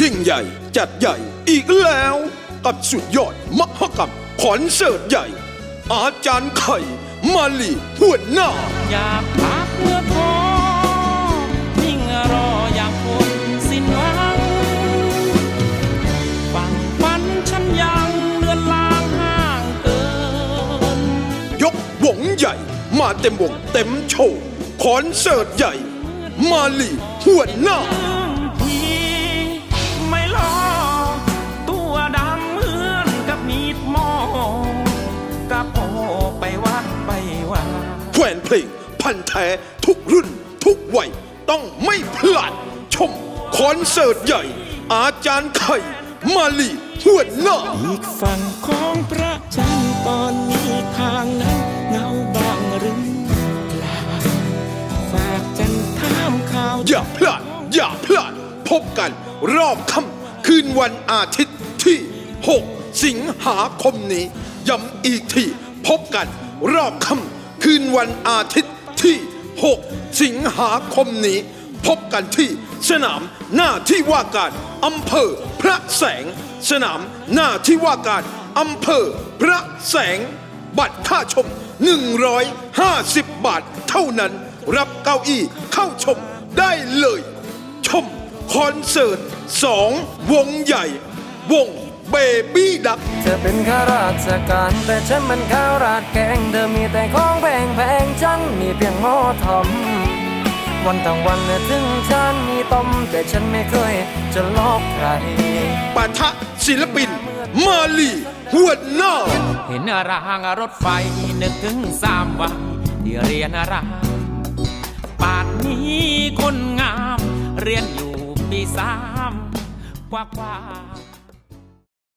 ยิ่งใหญ่จัดใหญ่อีกแล้ว กับสุดยอดมหกรรมคอนเสิร์ตใหญ่ อาจารย์ไข่มาลีหัวหน้า อยากพักเมื่อท้อยิ่งรออยากคนสิ้นหวังฝังฝันฉันยังเลือนลางห่างเกิน ยกวงใหญ่มาเต็มวงเต็มโชว์คอนเสิร์ตใหญ่ มาลีหัวหน้า นเพลง พันธุ์แท้ทุกรุ่น ทุกวัยต้องไม่พลาด ชมคอนเสิร์ตใหญ่ อาจารย์ไข่ มาลีหัวหน้าอีกฝั่งของพระจันทร์ตอนนี้ทางนั้นเงาบางหรือเปล่าฝากจันทร์ถามข่าว อย่าพลาด อย่าพลาด พบกันรอบค่ำคืนวันอาทิตย์ที่ 6 สิงหาคมนี้ย้ำอีกที พบกันรอบค่ำ คืนวันอาทิตย์ที่ 6 สิงหาคมนี้ พบกันที่สนามหน้าที่ว่าการอำเภอพระแสง สนามหน้าที่ว่าการอำเภอพระแสง บัตรค่าชม 150 บาทเท่านั้น รับเก้าอี้เข้าชมได้เลย ชมคอนเสิร์ต 2 วงใหญ่ วง เบบี้ดักเธอเป็นข้าราชการ แต่ฉันมันข้าวราดแกง เธอมีแต่ของแพงแพงๆฉันมีเพียงหม้อทอมวันทั้งวันเนี่ยถึงฉันมีต้ม แต่ฉันไม่เคยจะลอกใครปะทะศิลปิน มาลีหัวหน้าเห็นรางรถไฟนึกถึงสามวันที่เรียนรามป่านนี้คนงาม เรียนอยู่ปีสามกว่ากว่าๆ